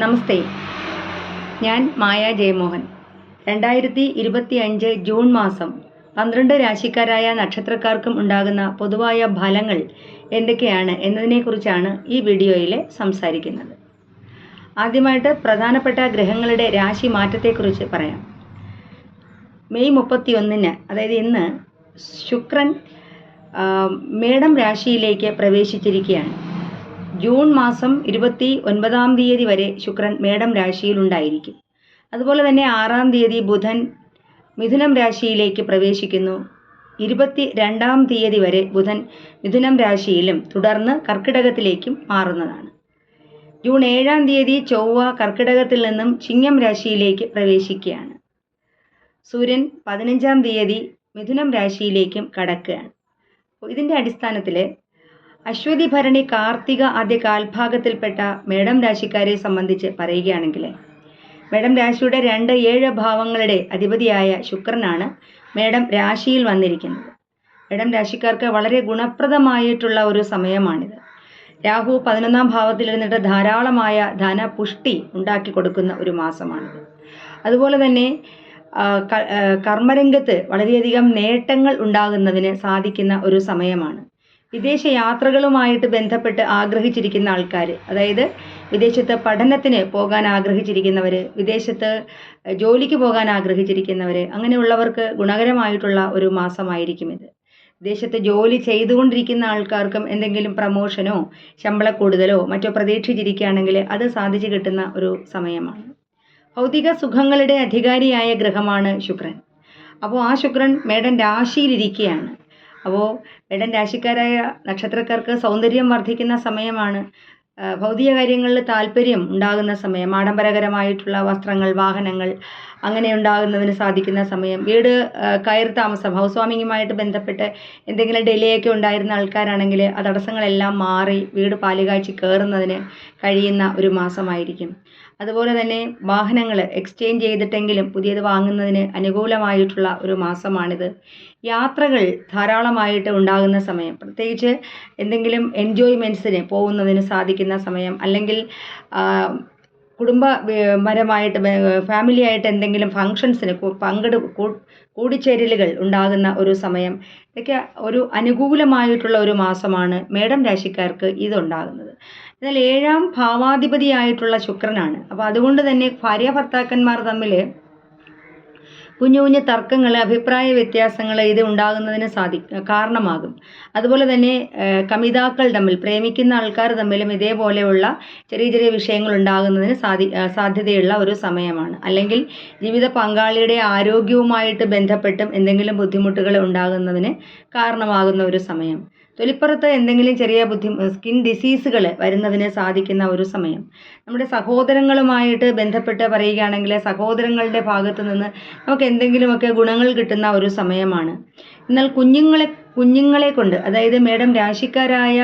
നമസ്തേ. ഞാൻ മായ ജയമോഹൻ. രണ്ടായിരത്തി ഇരുപത്തി അഞ്ച് ജൂൺ മാസം പന്ത്രണ്ട് രാശിക്കാരായ നക്ഷത്രക്കാർക്കും ഉണ്ടാകുന്ന പൊതുവായ ഫലങ്ങൾ എന്തൊക്കെയാണ് എന്നതിനെക്കുറിച്ചാണ് ഈ വീഡിയോയിൽ സംസാരിക്കുന്നത്. ആദ്യമായിട്ട് പ്രധാനപ്പെട്ട ഗ്രഹങ്ങളുടെ രാശി മാറ്റത്തെക്കുറിച്ച് പറയാം. മെയ് മുപ്പത്തി ഒന്നിന് അതായത് ഇന്ന് ശുക്രൻ മേടം രാശിയിലേക്ക് പ്രവേശിച്ചിരിക്കുകയാണ്. ജൂൺ മാസം ഇരുപത്തി ഒൻപതാം തീയതി വരെ ശുക്രൻ മേടം രാശിയിൽ ഉണ്ടായിരിക്കും അതുപോലെ തന്നെ ആറാം തീയതി ബുധൻ മിഥുനം രാശിയിലേക്ക് പ്രവേശിക്കുന്നു. ഇരുപത്തി രണ്ടാം തീയതി വരെ ബുധൻ മിഥുനം രാശിയിലും തുടർന്ന് കർക്കിടകത്തിലേക്കും മാറുന്നതാണ്. ജൂൺ ഏഴാം തീയതി ചൊവ്വ കർക്കിടകത്തിൽ നിന്നും ചിങ്ങം രാശിയിലേക്ക് പ്രവേശിക്കുകയാണ്. സൂര്യൻ പതിനഞ്ചാം തീയതി മിഥുനം രാശിയിലേക്കും കടക്കുകയാണ്. ഇതിന്റെ അടിസ്ഥാനത്തിൽ അശ്വതി ഭരണി കാർത്തിക ആദ്യ കാൽഭാഗത്തിൽപ്പെട്ട മേടം രാശിക്കാരെ സംബന്ധിച്ച് പറയുകയാണെങ്കിൽ മേടം രാശിയുടെ രണ്ട് ഏഴ് ഭാവങ്ങളുടെ അധിപതിയായ ശുക്രനാണ് മേടം രാശിയിൽ വന്നിരിക്കുന്നത്. മേടം രാശിക്കാർക്ക് വളരെ ഗുണപ്രദമായിട്ടുള്ള ഒരു സമയമാണിത്. രാഹു പതിനൊന്നാം ഭാവത്തിൽ ഇരുന്നിട്ട് ധാരാളമായ ധനപുഷ്ടി ഉണ്ടാക്കി കൊടുക്കുന്ന ഒരു മാസമാണിത്. അതുപോലെ തന്നെ കർമ്മരംഗത്ത് വളരെയധികം നേട്ടങ്ങൾ ഉണ്ടാകുന്നതിന് സാധിക്കുന്ന ഒരു സമയമാണ്. വിദേശ യാത്രകളുമായിട്ട് ബന്ധപ്പെട്ട് ആഗ്രഹിച്ചിരിക്കുന്ന ആൾക്കാർ അതായത് വിദേശത്ത് പഠനത്തിന് പോകാൻ ആഗ്രഹിച്ചിരിക്കുന്നവർ വിദേശത്ത് ജോലിക്ക് പോകാൻ ആഗ്രഹിച്ചിരിക്കുന്നവർ അങ്ങനെയുള്ളവർക്ക് ഗുണകരമായിട്ടുള്ള ഒരു മാസമായിരിക്കും ഇത്. വിദേശത്ത് ജോലി ചെയ്തുകൊണ്ടിരിക്കുന്ന ആൾക്കാർക്കും എന്തെങ്കിലും പ്രമോഷനോ ശമ്പള കൂടുതലോ മറ്റോ പ്രതീക്ഷിച്ചിരിക്കുകയാണെങ്കിൽ അത് സാധിച്ചു കിട്ടുന്ന ഒരു സമയമാണ്. ഭൗതിക സുഖങ്ങളുടെ അധികാരിയായ ഗ്രഹമാണ് ശുക്രൻ. അപ്പോൾ ആ ശുക്രൻ മേടൻ രാശിയിലിരിക്കുകയാണ്. അപ്പോൾ മേടൻ രാശിക്കാരായ നക്ഷത്രക്കാർക്ക് സൗന്ദര്യം വർദ്ധിക്കുന്ന സമയമാണ്. ഭൗതിക കാര്യങ്ങളിൽ താല്പര്യം ഉണ്ടാകുന്ന സമയം ആഡംബരകരമായിട്ടുള്ള വസ്ത്രങ്ങൾ വാഹനങ്ങൾ അങ്ങനെ ഉണ്ടാകുന്നതിന് സാധിക്കുന്ന സമയം. വീട് കയറി താമസം ഹൗസ് വാമിങ്ങുമായിട്ട് ബന്ധപ്പെട്ട് എന്തെങ്കിലും ഡിലേ ഒക്കെ ഉണ്ടായിരുന്ന ആൾക്കാരാണെങ്കിൽ ആ തടസ്സങ്ങളെല്ലാം മാറി വീട് പാലുകാഴ്ച കയറുന്നതിന് കഴിയുന്ന ഒരു മാസമായിരിക്കും. അതുപോലെ തന്നെ വാഹനങ്ങൾ എക്സ്ചേഞ്ച് ചെയ്തിട്ടെങ്കിലും പുതിയത് വാങ്ങുന്നതിന് അനുകൂലമായിട്ടുള്ള ഒരു മാസമാണിത്. യാത്രകൾ ധാരാളമായിട്ട് ഉണ്ടാകുന്ന സമയം. പ്രത്യേകിച്ച് എന്തെങ്കിലും എൻജോയ്മെന്റ്സിന് പോകുന്നതിന് സാധിക്കുന്ന സമയം അല്ലെങ്കിൽ പരമായിട്ട് ഫാമിലി ആയിട്ട് എന്തെങ്കിലും ഫങ്ഷൻസിന് പങ്കെടു കൂടിച്ചേരലുകൾ ഉണ്ടാകുന്ന ഒരു സമയം. ഇതൊക്കെ ഒരു അനുകൂലമായിട്ടുള്ള ഒരു മാസമാണ് മേടം രാശിക്കാർക്ക് ഇതുണ്ടാകുന്നത്. എന്നാൽ ഏഴാം ഭാവാധിപതിയായിട്ടുള്ള ശുക്രനാണ്. അപ്പോൾ അതുകൊണ്ട് തന്നെ ഭാര്യ ഭർത്താക്കന്മാർ തമ്മിൽ കുഞ്ഞു കുഞ്ഞു തർക്കങ്ങൾ അഭിപ്രായ വ്യത്യാസങ്ങൾ ഇത് ഉണ്ടാകുന്നതിന് സാധി കാരണമാകും. അതുപോലെ തന്നെ കമിതാക്കൾ തമ്മിൽ പ്രേമിക്കുന്ന ആൾക്കാർ തമ്മിലും ഇതേപോലെയുള്ള ചെറിയ ചെറിയ വിഷയങ്ങൾ ഉണ്ടാകുന്നതിന് സാധി സാധ്യതയുള്ള ഒരു സമയമാണ്. അല്ലെങ്കിൽ ജീവിത പങ്കാളിയുടെ ആരോഗ്യവുമായിട്ട് ബന്ധപ്പെട്ടും എന്തെങ്കിലും ബുദ്ധിമുട്ടുകൾ ഉണ്ടാകുന്നതിന് കാരണമാകുന്ന ഒരു സമയം. തൊലിപ്പുറത്ത് എന്തെങ്കിലും ചെറിയ ബുദ്ധി സ്കിൻ ഡിസീസുകൾ വരുന്നതിന് സാധിക്കുന്ന ഒരു സമയം. നമ്മുടെ സഹോദരങ്ങളുമായിട്ട് ബന്ധപ്പെട്ട് പറയുകയാണെങ്കിൽ സഹോദരങ്ങളുടെ ഭാഗത്ത് നിന്ന് നമുക്ക് എന്തെങ്കിലുമൊക്കെ ഗുണങ്ങൾ കിട്ടുന്ന ഒരു സമയമാണ്. എന്നാൽ കുഞ്ഞുങ്ങളെ കുഞ്ഞുങ്ങളെ കൊണ്ട് അതായത് മേഡം രാശിക്കാരായ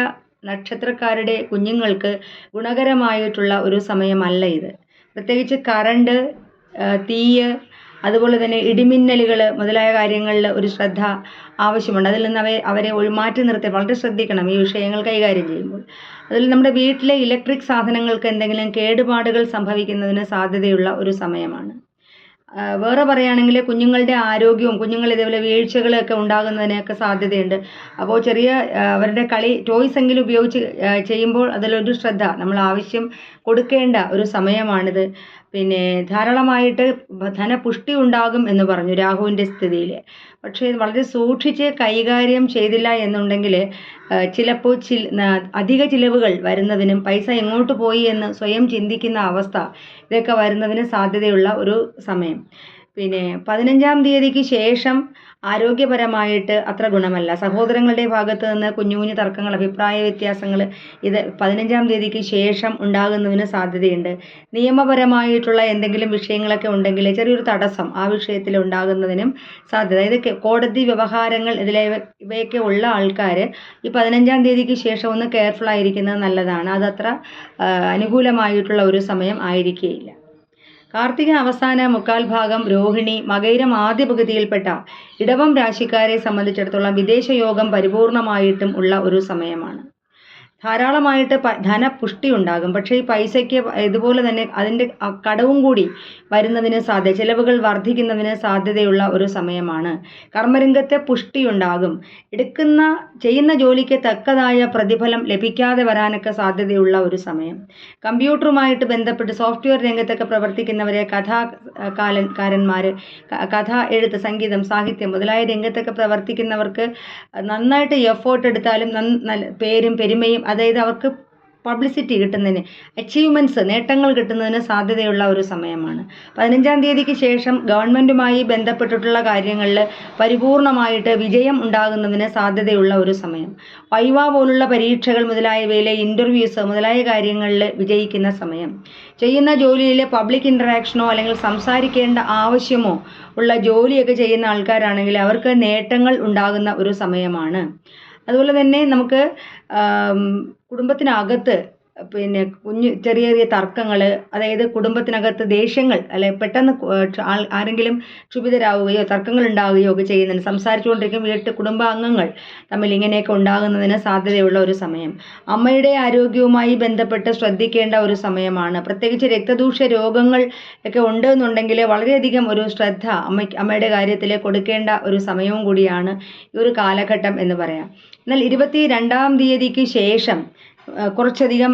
നക്ഷത്രക്കാരുടെ കുഞ്ഞുങ്ങൾക്ക് ഗുണകരമായിട്ടുള്ള ഒരു സമയമല്ല ഇത്. പ്രത്യേകിച്ച് കറണ്ട് തീയ് അതുപോലെ തന്നെ ഇടിമിന്നലുകൾ മുതലായ കാര്യങ്ങളിൽ ഒരു ശ്രദ്ധ ആവശ്യമുണ്ട്. അതിൽ നിന്ന് അവയെ അവരെ ഒഴിമാറ്റി നിർത്തി വളരെ ശ്രദ്ധിക്കണം ഈ വിഷയങ്ങൾ കൈകാര്യം ചെയ്യുമ്പോൾ. അതിൽ നമ്മുടെ വീട്ടിലെ ഇലക്ട്രിക് സാധനങ്ങൾക്ക് എന്തെങ്കിലും കേടുപാടുകൾ സംഭവിക്കുന്നതിന് സാധ്യതയുള്ള ഒരു സമയമാണ്. വേറെ പറയുകയാണെങ്കിൽ കുഞ്ഞുങ്ങളുടെ ആരോഗ്യവും കുഞ്ഞുങ്ങൾ ഇതേപോലെ വീഴ്ചകളൊക്കെ ഉണ്ടാകുന്നതിനൊക്കെ സാധ്യതയുണ്ട്. അപ്പോൾ ചെറിയ അവരുടെ കളി ടോയ്സ് എങ്കിലും ഉപയോഗിച്ച് ചെയ്യുമ്പോൾ അതിലൊരു ശ്രദ്ധ നമ്മൾ ആവശ്യം കൊടുക്കേണ്ട ഒരു സമയമാണിത്. പിന്നെ ധാരാളമായിട്ട് ധനപുഷ്ടി ഉണ്ടാകും എന്ന് പറഞ്ഞു രാഹുവിന്റെ സ്ഥിതിയിൽ. പക്ഷേ വളരെ സൂക്ഷിച്ച് കൈകാര്യം ചെയ്തില്ല എന്നുണ്ടെങ്കിൽ ചിലപ്പോൾ ചി അധിക ചിലവുകൾ വരുന്നതിനും പൈസ എങ്ങോട്ട് പോയി എന്ന് സ്വയം ചിന്തിക്കുന്ന അവസ്ഥ ഇതൊക്കെ വരുന്നതിന് സാധ്യതയുള്ള ഒരു സമയം. പിന്നെ പതിനഞ്ചാം തീയതിക്ക് ശേഷം ആരോഗ്യപരമായിട്ട് അത്ര ഗുണമല്ല. സഹോദരങ്ങളുടെ ഭാഗത്ത് നിന്ന് കുഞ്ഞു കുഞ്ഞു തർക്കങ്ങൾ അഭിപ്രായ വ്യത്യാസങ്ങൾ ഇത് പതിനഞ്ചാം തീയതിക്ക് ശേഷം ഉണ്ടാകുന്നതിന് സാധ്യതയുണ്ട്. നിയമപരമായിട്ടുള്ള എന്തെങ്കിലും വിഷയങ്ങളൊക്കെ ഉണ്ടെങ്കിൽ ചെറിയൊരു തടസ്സം ആ വിഷയത്തിൽ ഉണ്ടാകുന്നതിനും സാധ്യത. ഇതൊക്കെ കോടതി വ്യവഹാരങ്ങൾ ഇതിലെ ഇവയൊക്കെ ഉള്ള ആൾക്കാർ ഈ പതിനഞ്ചാം തീയതിക്ക് ശേഷം ഒന്ന് കെയർഫുൾ ആയിരിക്കുന്നത് നല്ലതാണ്. അതത്ര അനുകൂലമായിട്ടുള്ള ഒരു സമയം ആയിരിക്കുകയില്ല കാർത്തിക അവസാന മുക്കാൽ ഭാഗം രോഹിണി മകൈരം ആദ്യ പകുതിയിൽപ്പെട്ട ഇടവം രാശിക്കാരെ സംബന്ധിച്ചിടത്തോളം വിദേശയോഗം പരിപൂർണമായിട്ടും ഉള്ള ഒരു സമയമാണ്. ധാരാളമായിട്ട് ധനപുഷ്ടി ഉണ്ടാകും. പക്ഷേ ഈ പൈസയ്ക്ക് ഇതുപോലെ തന്നെ അതിന്റെ കടവും കൂടി വരുന്നതിന് സാധ്യത ചിലവുകൾ വർദ്ധിക്കുന്നതിന് സാധ്യതയുള്ള ഒരു സമയമാണ്. കർമ്മരംഗത്തെ പുഷ്ടി ഉണ്ടാകും. എടുക്കുന്ന ചെയ്യുന്ന ജോലിക്ക് തക്കതായ പ്രതിഫലം ലഭിക്കാതെ വരാനൊക്കെ സാധ്യതയുള്ള ഒരു സമയം. കമ്പ്യൂട്ടറുമായിട്ട് ബന്ധപ്പെട്ട് സോഫ്റ്റ്വെയർ രംഗത്തൊക്കെ പ്രവർത്തിക്കുന്നവരെ കഥാ കാലൻ കാരന്മാർ കഥ എഴുത്ത് സംഗീതം സാഹിത്യം മുതലായ രംഗത്തൊക്കെ പ്രവർത്തിക്കുന്നവർക്ക് നന്നായിട്ട് എഫേർട്ട് എടുത്താലും പേരും പെരുമയും അതായത് അവർക്ക് പബ്ലിസിറ്റി കിട്ടുന്നതിന് അച്ചീവ്മെന്റ്സ് നേട്ടങ്ങൾ കിട്ടുന്നതിന് സാധ്യതയുള്ള ഒരു സമയമാണ്. പതിനഞ്ചാം തീയതിക്ക് ശേഷം ഗവൺമെന്റുമായി ബന്ധപ്പെട്ടിട്ടുള്ള കാര്യങ്ങളിൽ പരിപൂർണമായിട്ട് വിജയം ഉണ്ടാകുന്നതിന് സാധ്യതയുള്ള ഒരു സമയം. വൈവ പോലുള്ള പരീക്ഷകൾ മുതലായവയിലെ ഇന്റർവ്യൂസ് മുതലായ കാര്യങ്ങളിൽ വിജയിക്കുന്ന സമയം. ചെയ്യുന്ന ജോലിയിലെ പബ്ലിക് ഇന്ററാക്ഷനോ അല്ലെങ്കിൽ സംസാരിക്കേണ്ട ആവശ്യമോ ഉള്ള ജോലിയൊക്കെ ചെയ്യുന്ന ആൾക്കാരാണെങ്കിൽ അവർക്ക് നേട്ടങ്ങൾ ഉണ്ടാകുന്ന ഒരു സമയമാണ്. അതുപോലെ തന്നെ നമുക്ക് കുടുംബത്തിനകത്ത് പിന്നെ കുഞ്ഞു ചെറിയ ചെറിയ തർക്കങ്ങൾ അതായത് കുടുംബത്തിനകത്ത് ദേഷ്യങ്ങൾ അല്ലെ പെട്ടെന്ന് ആരെങ്കിലും ക്ഷുഭിതരാവുകയോ തർക്കങ്ങൾ ഉണ്ടാവുകയോ ഒക്കെ ചെയ്യുന്നുണ്ട് സംസാരിച്ചുകൊണ്ടിരിക്കും വീട്ടിൽ കുടുംബാംഗങ്ങൾ തമ്മിൽ ഇങ്ങനെയൊക്കെ ഉണ്ടാകുന്നതിന് സാധ്യതയുള്ള ഒരു സമയം. അമ്മയുടെ ആരോഗ്യവുമായി ബന്ധപ്പെട്ട് ശ്രദ്ധിക്കേണ്ട ഒരു സമയമാണ്. പ്രത്യേകിച്ച് രക്തദൂഷ്യ രോഗങ്ങൾ ഒക്കെ ഉണ്ട് എന്നുണ്ടെങ്കിൽ വളരെയധികം ഒരു ശ്രദ്ധ അമ്മയ്ക്ക് അമ്മയുടെ കാര്യത്തിൽ കൊടുക്കേണ്ട ഒരു സമയവും കൂടിയാണ് ഈ ഒരു കാലഘട്ടം എന്ന് പറയാം. എന്നാൽ ഇരുപത്തി രണ്ടാം തീയതിക്ക് ശേഷം കുറച്ചധികം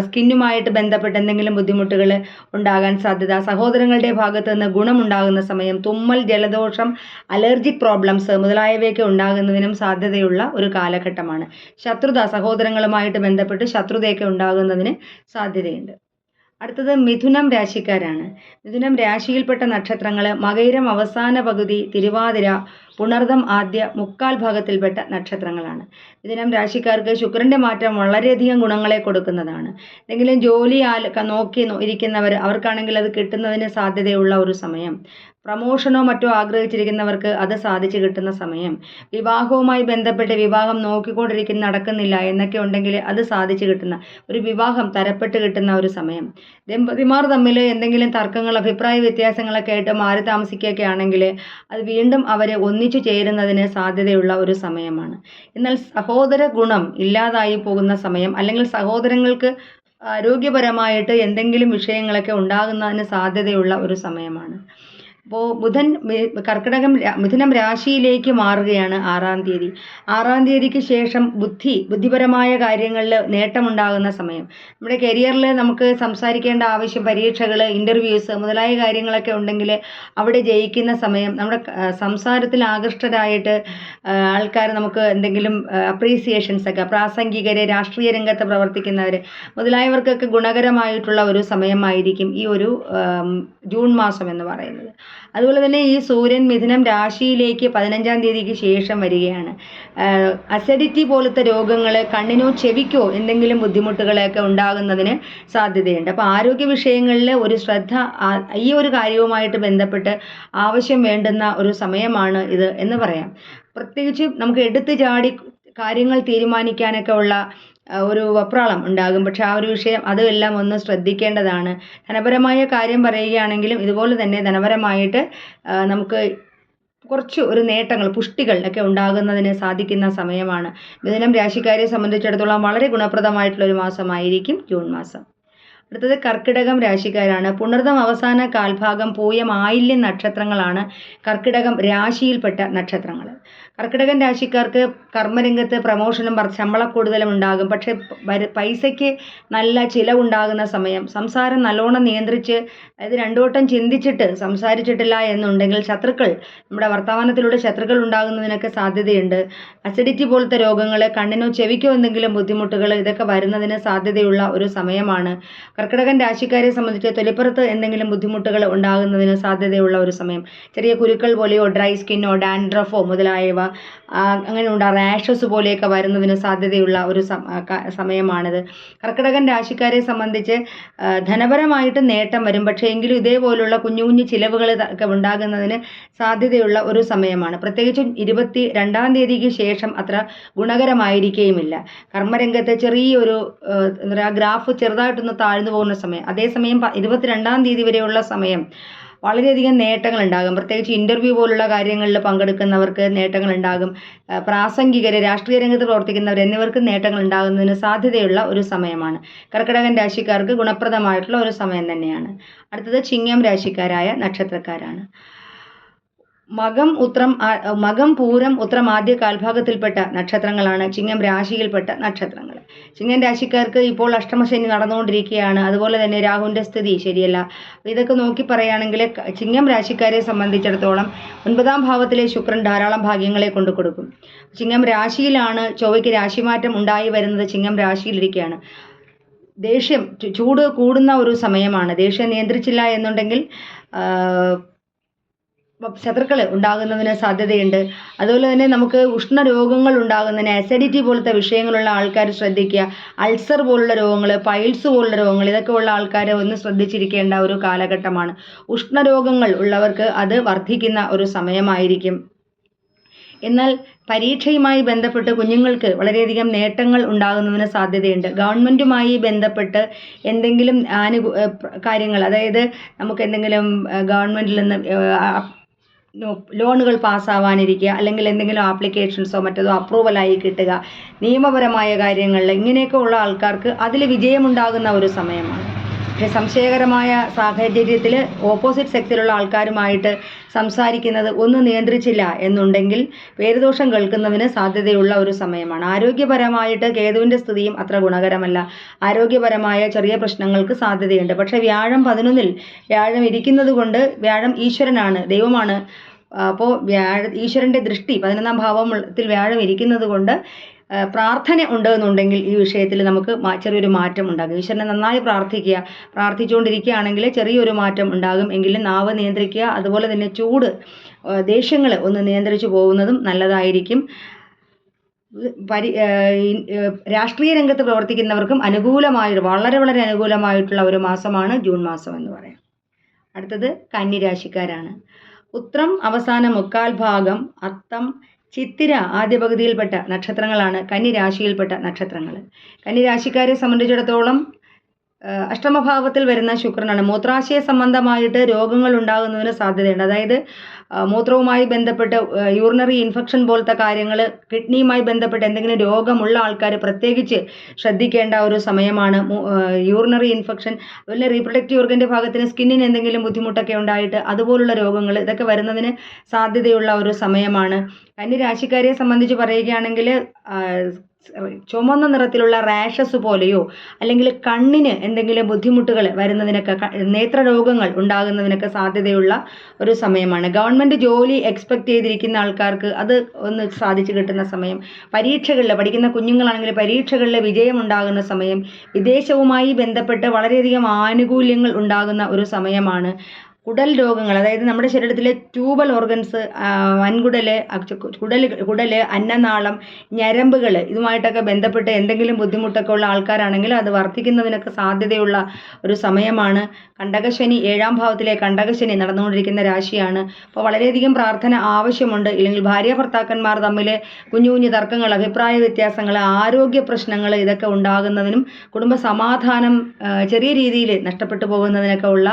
സ്കിന്നുമായിട്ട് ബന്ധപ്പെട്ട് എന്തെങ്കിലും ബുദ്ധിമുട്ടുകൾ ഉണ്ടാകാൻ സാധ്യത സഹോദരങ്ങളുടെ ഭാഗത്ത് നിന്ന് ഗുണമുണ്ടാകുന്ന സമയം തുമ്മൽ ജലദോഷം അലർജിക് പ്രോബ്ലംസ് മുതലായവയൊക്കെ ഉണ്ടാകുന്നതിനും സാധ്യതയുള്ള ഒരു കാലഘട്ടമാണ്. ശത്രുത സഹോദരങ്ങളുമായിട്ട് ബന്ധപ്പെട്ട് ശത്രുതയൊക്കെ ഉണ്ടാകുന്നതിന് സാധ്യതയുണ്ട്. അടുത്തത് മിഥുനം രാശിക്കാരാണ്. മിഥുനം രാശിയിൽപ്പെട്ട നക്ഷത്രങ്ങൾ മകൈരം അവസാന പകുതി തിരുവാതിര പുണർദം ആദ്യ മുക്കാൽ ഭാഗത്തിൽപ്പെട്ട നക്ഷത്രങ്ങളാണ്. ഇതിനം രാശിക്കാർക്ക് ശുക്രന്റെ മാറ്റം വളരെയധികം ഗുണങ്ങളെ കൊടുക്കുന്നതാണ്. എന്തെങ്കിലും ജോലി ആൽ നോക്കി ഇരിക്കുന്നവർ അവർക്കാണെങ്കിൽ അത് കിട്ടുന്നതിന് സാധ്യതയുള്ള ഒരു സമയം. പ്രമോഷനോ മറ്റോ ആഗ്രഹിച്ചിരിക്കുന്നവർക്ക് അത് സാധിച്ചു കിട്ടുന്ന സമയം. വിവാഹവുമായി ബന്ധപ്പെട്ട് വിവാഹം നോക്കിക്കൊണ്ടിരിക്കുന്ന നടക്കുന്നില്ല എന്നൊക്കെ ഉണ്ടെങ്കിൽ അത് സാധിച്ചു കിട്ടുന്ന ഒരു വിവാഹം തരപ്പെട്ട് കിട്ടുന്ന ഒരു സമയം. ദമ്പതിമാർ തമ്മിൽ എന്തെങ്കിലും തർക്കങ്ങൾ അഭിപ്രായ വ്യത്യാസങ്ങളൊക്കെ ആയിട്ട് മാറി താമസിക്കുകയൊക്കെ ആണെങ്കിൽ അത് വീണ്ടും അവരെ ഒന്നിച്ചു ചേരുന്നതിന് സാധ്യതയുള്ള ഒരു സമയമാണ്. എന്നാൽ സഹോദര ഗുണം ഇല്ലാതായി പോകുന്ന സമയം അല്ലെങ്കിൽ സഹോദരങ്ങൾക്ക് ആരോഗ്യപരമായിട്ട് എന്തെങ്കിലും വിഷയങ്ങളൊക്കെ ഉണ്ടാകുന്നതിന് സാധ്യതയുള്ള ഒരു സമയമാണ്. അപ്പോൾ ബുധൻ കർക്കിടകം മിഥുനം രാശിയിലേക്ക് മാറുകയാണ് ആറാം തീയതി. ആറാം തീയതിക്ക് ശേഷം ബുദ്ധി ബുദ്ധിപരമായ കാര്യങ്ങളിൽ നേട്ടമുണ്ടാകുന്ന സമയം. നമ്മുടെ കരിയറിൽ നമുക്ക് സംസാരിക്കേണ്ട ആവശ്യം പരീക്ഷകൾ ഇന്റർവ്യൂസ് മുതലായ കാര്യങ്ങളൊക്കെ ഉണ്ടെങ്കിൽ അവിടെ ജയിക്കുന്ന സമയം നമ്മുടെ സംസാരത്തിൽ ആകൃഷ്ടരായിട്ട് ആൾക്കാർ നമുക്ക് എന്തെങ്കിലും അപ്രീസിയേഷൻസ് ഒക്കെ പ്രാസംഗികരെ രാഷ്ട്രീയ രംഗത്ത് പ്രവർത്തിക്കുന്നവർ മുതലായവർക്കൊക്കെ ഗുണകരമായിട്ടുള്ള ഒരു സമയമായിരിക്കും ഈ ഒരു ജൂൺ മാസം എന്ന് പറയുന്നത്. അതുപോലെ തന്നെ ഈ സൂര്യൻ മിഥുനം രാശിയിലേക്ക് പതിനഞ്ചാം തീയതിക്ക് ശേഷം വരികയാണ്. അസിഡിറ്റി പോലത്തെ രോഗങ്ങൾ കണ്ണിനോ ചെവിക്കോ എന്തെങ്കിലും ബുദ്ധിമുട്ടുകളൊക്കെ ഉണ്ടാകുന്നതിന് സാധ്യതയുണ്ട്. അപ്പോൾ ആരോഗ്യ വിഷയങ്ങളിൽ ഒരു ശ്രദ്ധ ഈ ഒരു കാര്യവുമായിട്ട് ബന്ധപ്പെട്ട് ആവശ്യം വേണ്ടുന്ന ഒരു സമയമാണ് ഇത് എന്ന് പറയാം. പ്രത്യേകിച്ച് നമുക്ക് എടുത്തു ചാടി കാര്യങ്ങൾ തീരുമാനിക്കാനൊക്കെ ഉള്ള ഒരു വെപ്രാളം ഉണ്ടാകും. പക്ഷെ ആ ഒരു വിഷയം അതെല്ലാം ഒന്ന് ശ്രദ്ധിക്കേണ്ടതാണ്. ധനപരമായ കാര്യം പറയുകയാണെങ്കിലും ഇതുപോലെ തന്നെ ധനപരമായിട്ട് നമുക്ക് കുറച്ച് ഒരു നേട്ടങ്ങൾ പുഷ്ടികൾ ഒക്കെ ഉണ്ടാകുന്നതിന് സാധിക്കുന്ന സമയമാണ്. മിഥുനം രാശിക്കാരെ സംബന്ധിച്ചിടത്തോളം വളരെ ഗുണപ്രദമായിട്ടുള്ള ഒരു മാസമായിരിക്കും ജൂൺ മാസം. അടുത്തത് കർക്കിടകം രാശിക്കാരാണ്. പുണർദം അവസാന കാൽഭാഗം പൂയം ആയില്യം നക്ഷത്രങ്ങളാണ് കർക്കിടകം രാശിയിൽപ്പെട്ട നക്ഷത്രങ്ങൾ കർക്കിടകം രാശിക്കാർക്ക് കർമ്മരംഗത്ത് പ്രമോഷനും ശമ്പള കൂടുതലും ഉണ്ടാകും. പക്ഷേ പൈസയ്ക്ക് നല്ല ചിലവുണ്ടാകുന്ന സമയം സംസാരം നല്ലോണം നിയന്ത്രിച്ച് അതായത് രണ്ടു വട്ടം ചിന്തിച്ചിട്ട് സംസാരിച്ചിട്ടില്ല എന്നുണ്ടെങ്കിൽ ശത്രുക്കൾ നമ്മുടെ വർത്തമാനത്തിലൂടെ ശത്രുക്കൾ ഉണ്ടാകുന്നതിനൊക്കെ സാധ്യതയുണ്ട്. അസിഡിറ്റി പോലത്തെ രോഗങ്ങൾ കണ്ണിനോ ചെവിക്കോ എന്തെങ്കിലും ബുദ്ധിമുട്ടുകൾ ഇതൊക്കെ വരുന്നതിന് സാധ്യതയുള്ള ഒരു സമയമാണ്. കർക്കിടകൻ രാശിക്കാരെ സംബന്ധിച്ച് തൊലിപ്പുറത്ത് എന്തെങ്കിലും ബുദ്ധിമുട്ടുകൾ ഉണ്ടാകുന്നതിന് സാധ്യതയുള്ള ഒരു സമയം. ചെറിയ കുരുക്കൾ പോലെയോ ഡ്രൈ സ്കിന്നോ ഡാൻഡ്രഫോ മുതലായവ അങ്ങനെ അങ്ങനെയുള്ള റാഷസ് പോലെയൊക്കെ വരുന്നതിന് സാധ്യതയുള്ള ഒരു സമയമാണിത്. കർക്കിടകൻ രാശിക്കാരെ സംബന്ധിച്ച് ധനപരമായിട്ട് നേട്ടം വരും. പക്ഷേ എങ്കിലും ഇതേപോലുള്ള കുഞ്ഞു കുഞ്ഞു ചിലവുകൾ ഒക്കെ ഉണ്ടാകുന്നതിന് സാധ്യതയുള്ള ഒരു സമയമാണ്. പ്രത്യേകിച്ചും ഇരുപത്തി രണ്ടാം തീയതിക്ക് ശേഷം അത്ര ഗുണകരമായിരിക്കുകയുമില്ല കർമ്മരംഗത്തെ ചെറിയൊരു എന്താ ഗ്രാഫ് ചെറുതായിട്ടൊന്ന് താഴ്ന്നു പോകുന്ന സമയം അതേസമയം ഇരുപത്തിരണ്ടാം തീയതി വരെയുള്ള സമയം വളരെയധികം നേട്ടങ്ങൾ ഉണ്ടാകും. പ്രത്യേകിച്ച് ഇന്റർവ്യൂ പോലുള്ള കാര്യങ്ങളിൽ പങ്കെടുക്കുന്നവർക്ക് നേട്ടങ്ങൾ ഉണ്ടാകും. പ്രാസംഗികർ രാഷ്ട്രീയ രംഗത്ത് പ്രവർത്തിക്കുന്നവർ എന്നിവർക്ക് നേട്ടങ്ങൾ ഉണ്ടാകുന്നതിന് സാധ്യതയുള്ള ഒരു സമയമാണ്. കർക്കിടകൻ രാശിക്കാർക്ക് ഗുണപ്രദമായിട്ടുള്ള ഒരു സമയം തന്നെയാണ്. അടുത്തത് ചിങ്ങം രാശിക്കാരായ നക്ഷത്രക്കാരാണ്. മകം ഉത്രം മകം പൂരം ഉത്രം ആദ്യ കാൽഭാഗത്തിൽപ്പെട്ട നക്ഷത്രങ്ങളാണ്. ചിങ്ങം രാശിയിൽപ്പെട്ട നക്ഷത്രങ്ങൾ. ചിങ്ങം രാശിക്കാർക്ക് ഇപ്പോൾ അഷ്ടമശനി നടന്നുകൊണ്ടിരിക്കുകയാണ്. അതുപോലെ തന്നെ രാഹുവിന്റെ സ്ഥിതി ശരിയല്ല. ഇതൊക്കെ നോക്കി പറയുകയാണെങ്കിൽ ചിങ്ങം രാശിക്കാരെ സംബന്ധിച്ചിടത്തോളം ഒൻപതാം ഭാവത്തിലെ ശുക്രൻ ധാരാളം ഭാഗ്യങ്ങളെ കൊണ്ടു കൊടുക്കും. ചിങ്ങം രാശിയിലാണ് ചൊവ്വയ്ക്ക് രാശിമാറ്റം ഉണ്ടായി വരുന്നത്. ചിങ്ങം രാശിയിലിരിക്കുകയാണ്. ദേഷ്യം ചൂട് കൂടുന്ന ഒരു സമയമാണ്. ദേഷ്യം നിയന്ത്രിച്ചില്ല എന്നുണ്ടെങ്കിൽ ശത്രുക്കൾ ഉണ്ടാകുന്നതിന് സാധ്യതയുണ്ട്. അതുപോലെ തന്നെ നമുക്ക് ഉഷ്ണരോഗങ്ങൾ ഉണ്ടാകുന്നതിന് അസിഡിറ്റി പോലത്തെ വിഷയങ്ങളുള്ള ആൾക്കാർ ശ്രദ്ധിക്കുക. അൾസർ പോലുള്ള രോഗങ്ങൾ പൈൽസ് പോലുള്ള രോഗങ്ങൾ ഇതൊക്കെ ഉള്ള ആൾക്കാർ ഒന്ന് ശ്രദ്ധിച്ചിരിക്കേണ്ട ഒരു കാലഘട്ടമാണ്. ഉഷ്ണരോഗങ്ങൾ ഉള്ളവർക്ക് അത് വർദ്ധിക്കുന്ന ഒരു സമയമായിരിക്കും. എന്നാൽ പരീക്ഷയുമായി ബന്ധപ്പെട്ട് കുഞ്ഞുങ്ങൾക്ക് വളരെയധികം നേട്ടങ്ങൾ ഉണ്ടാകുന്നതിന് സാധ്യതയുണ്ട്. ഗവൺമെന്റുമായി ബന്ധപ്പെട്ട് എന്തെങ്കിലും ആനുകൂ കാര്യങ്ങൾ അതായത് നമുക്ക് എന്തെങ്കിലും ഗവൺമെന്റിൽ നിന്ന് ലോണുകൾ പാസ്സാവാനിരിക്കുക അല്ലെങ്കിൽ എന്തെങ്കിലും ആപ്ലിക്കേഷൻസോ മറ്റതോ അപ്രൂവലായി കിട്ടുക. നിയമപരമായ കാര്യങ്ങളിൽ ഇങ്ങനെയൊക്കെ ഉള്ള ആൾക്കാർക്ക് അതിൽ വിജയമുണ്ടാകുന്ന ഒരു സമയമാണ്. സംശയകരമായ സാഹചര്യത്തിൽ ഓപ്പോസിറ്റ് സെക്സിലുള്ള ആൾക്കാരുമായിട്ട് സംസാരിക്കുന്നത് ഒന്ന് നിയന്ത്രിച്ചില്ല എന്നുണ്ടെങ്കിൽ പേരുദോഷം കേൾക്കുന്നതിന് സാധ്യതയുള്ള ഒരു സമയമാണ്. ആരോഗ്യപരമായിട്ട് കേതുവിന്റെ സ്ഥിതിയും അത്ര ഗുണകരമല്ല. ആരോഗ്യപരമായ ചെറിയ പ്രശ്നങ്ങൾക്ക് സാധ്യതയുണ്ട്. പക്ഷേ വ്യാഴം പതിനൊന്നിൽ വ്യാഴം ഇരിക്കുന്നത് കൊണ്ട് വ്യാഴം ഈശ്വരനാണ് ദൈവമാണ്. അപ്പോൾ വ്യാഴ ഈശ്വരന്റെ ദൃഷ്ടി പതിനൊന്നാം ഭാവത്തിൽ വ്യാഴം ഇരിക്കുന്നത് കൊണ്ട് പ്രാർത്ഥന ഉണ്ട് എന്നുണ്ടെങ്കിൽ ഈ വിഷയത്തിൽ നമുക്ക് ചെറിയൊരു മാറ്റം ഉണ്ടാകും. ഈശ്വരനെ നന്നായി പ്രാർത്ഥിക്കുക. പ്രാർത്ഥിച്ചുകൊണ്ടിരിക്കുകയാണെങ്കിൽ ചെറിയൊരു മാറ്റം ഉണ്ടാകും. എങ്കിലും നാവ് നിയന്ത്രിക്കുക അതുപോലെ തന്നെ ചൂട് ദേഷ്യങ്ങൾ ഒന്ന് നിയന്ത്രിച്ചു പോകുന്നതും നല്ലതായിരിക്കും. പരി രാഷ്ട്രീയ രംഗത്ത് പ്രവർത്തിക്കുന്നവർക്കും അനുകൂലമായ വളരെ വളരെ അനുകൂലമായിട്ടുള്ള ഒരു മാസമാണ് ജൂൺ മാസം എന്ന് പറയാം. അടുത്തത് കന്നിരാശിക്കാരാണ്. ഉത്രം അവസാന മുക്കാൽ ഭാഗം അത്തം ചിത്തിര ആദ്യ പകുതിയിൽപ്പെട്ട നക്ഷത്രങ്ങളാണ് കന്നിരാശിയിൽപ്പെട്ട നക്ഷത്രങ്ങൾ കന്നിരാശിക്കാരെ സംബന്ധിച്ചിടത്തോളം അഷ്ടമഭാവത്തിൽ വരുന്ന ശുക്രനാണ്. മൂത്രാശയ സംബന്ധമായിട്ട് രോഗങ്ങൾ ഉണ്ടാകുന്നതിന് സാധ്യതയുണ്ട്. അതായത് മൂത്രവുമായി ബന്ധപ്പെട്ട് യൂറിനറി ഇൻഫെക്ഷൻ പോലത്തെ കാര്യങ്ങൾ കിഡ്നിയുമായി ബന്ധപ്പെട്ട് എന്തെങ്കിലും രോഗമുള്ള ആൾക്കാർ പ്രത്യേകിച്ച് ശ്രദ്ധിക്കേണ്ട ഒരു സമയമാണ്. യൂറിനറി ഇൻഫെക്ഷൻ അതുപോലെ റീപ്രൊഡക്റ്റീവ് ഓർഗന്റെ ഭാഗത്തിന് സ്കിന്നിന് എന്തെങ്കിലും ബുദ്ധിമുട്ടൊക്കെ ഉണ്ടായിട്ട് അതുപോലുള്ള രോഗങ്ങൾ ഇതൊക്കെ വരുന്നതിന് സാധ്യതയുള്ള ഒരു സമയമാണ്. കന്യരാശിക്കാരെ സംബന്ധിച്ച് പറയുകയാണെങ്കിൽ ചുമന്ന നിറത്തിലുള്ള റാഷസ് പോലെയോ അല്ലെങ്കിൽ കണ്ണിന് എന്തെങ്കിലും ബുദ്ധിമുട്ടുകൾ വരുന്നതിനൊക്കെ നേത്രരോഗങ്ങൾ ഉണ്ടാകുന്നതിനൊക്കെ സാധ്യതയുള്ള ഒരു സമയമാണ്. ഗവൺമെന്റ് ജോലി എക്സ്പെക്ട് ചെയ്തിരിക്കുന്ന ആൾക്കാർക്ക് അത് ഒന്ന് സാധിച്ചു കിട്ടുന്ന സമയം. പരീക്ഷകളിൽ പഠിക്കുന്ന കുഞ്ഞുങ്ങളാണെങ്കിൽ പരീക്ഷകളിൽ വിജയമുണ്ടാകുന്ന സമയം. വിദേശവുമായി ബന്ധപ്പെട്ട് വളരെയധികം ആനുകൂല്യങ്ങൾ ഉണ്ടാകുന്ന ഒരു സമയമാണ്. കുടൽ രോഗങ്ങൾ അതായത് നമ്മുടെ ശരീരത്തിലെ ട്യൂബൽ ഓർഗൻസ് വൻകുടൽ കുടൽ കുടൽ അന്നനാളം ഞരമ്പുകൾ ഇതുമായിട്ടൊക്കെ ബന്ധപ്പെട്ട് എന്തെങ്കിലും ബുദ്ധിമുട്ടൊക്കെ ഉള്ള ആൾക്കാരാണെങ്കിൽ അത് വർദ്ധിക്കുന്നതിനൊക്കെ സാധ്യതയുള്ള ഒരു സമയമാണ്. കണ്ടകശനി ഏഴാം ഭാവത്തിലെ കണ്ടകശനി നടന്നുകൊണ്ടിരിക്കുന്ന രാശിയാണ്. അപ്പോൾ വളരെയധികം പ്രാർത്ഥന ആവശ്യമുണ്ട്. ഇല്ലെങ്കിൽ ഭാര്യ ഭർത്താക്കന്മാർ തമ്മിൽ കുഞ്ഞു കുഞ്ഞു തർക്കങ്ങൾ അഭിപ്രായ വ്യത്യാസങ്ങൾ ആരോഗ്യ പ്രശ്നങ്ങൾ ഇതൊക്കെ ഉണ്ടാകുന്നതിനും കുടുംബ സമാധാനം ചെറിയ രീതിയിൽ നഷ്ടപ്പെട്ടു പോകുന്നതിനൊക്കെ ഉള്ള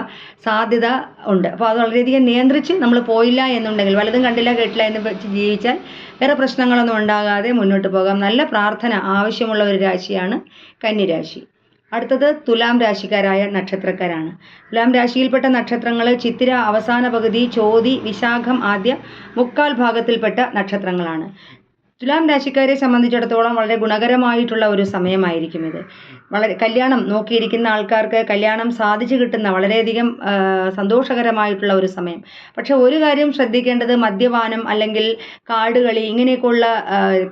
സാധ്യത ഉണ്ട്. അപ്പോൾ അത് വളരെയധികം നിയന്ത്രിച്ച് നമ്മൾ പോയില്ല എന്നുണ്ടെങ്കിൽ വലതും കണ്ടില്ല കേട്ടില്ല എന്ന് വെച്ച് ജീവിച്ചാൽ വേറെ പ്രശ്നങ്ങളൊന്നും ഉണ്ടാകാതെ മുന്നോട്ട് പോകാം. നല്ല പ്രാർത്ഥന ആവശ്യമുള്ള ഒരു രാശിയാണ് കന്നിരാശി. അടുത്തത് തുലാം രാശിക്കാരായ നക്ഷത്രക്കാരാണ്. തുലാം രാശിയിൽപ്പെട്ട നക്ഷത്രങ്ങൾ ചിത്തിര അവസാന പകുതി ചോതി വിശാഖം ആദ്യ മുക്കാൽ ഭാഗത്തിൽപ്പെട്ട നക്ഷത്രങ്ങളാണ്. തുലാം രാശിക്കാരെ സംബന്ധിച്ചിടത്തോളം വളരെ ഗുണകരമായിട്ടുള്ള ഒരു സമയമായിരിക്കും ഇത്. വളരെ കല്യാണം നോക്കിയിരിക്കുന്ന ആൾക്കാർക്ക് കല്യാണം സാധിച്ചു കിട്ടുന്ന വളരെയധികം സന്തോഷകരമായിട്ടുള്ള ഒരു സമയം. പക്ഷെ ഒരു കാര്യം ശ്രദ്ധിക്കേണ്ടത് മദ്യപാനം അല്ലെങ്കിൽ കാടുകളി ഇങ്ങനെയൊക്കെയുള്ള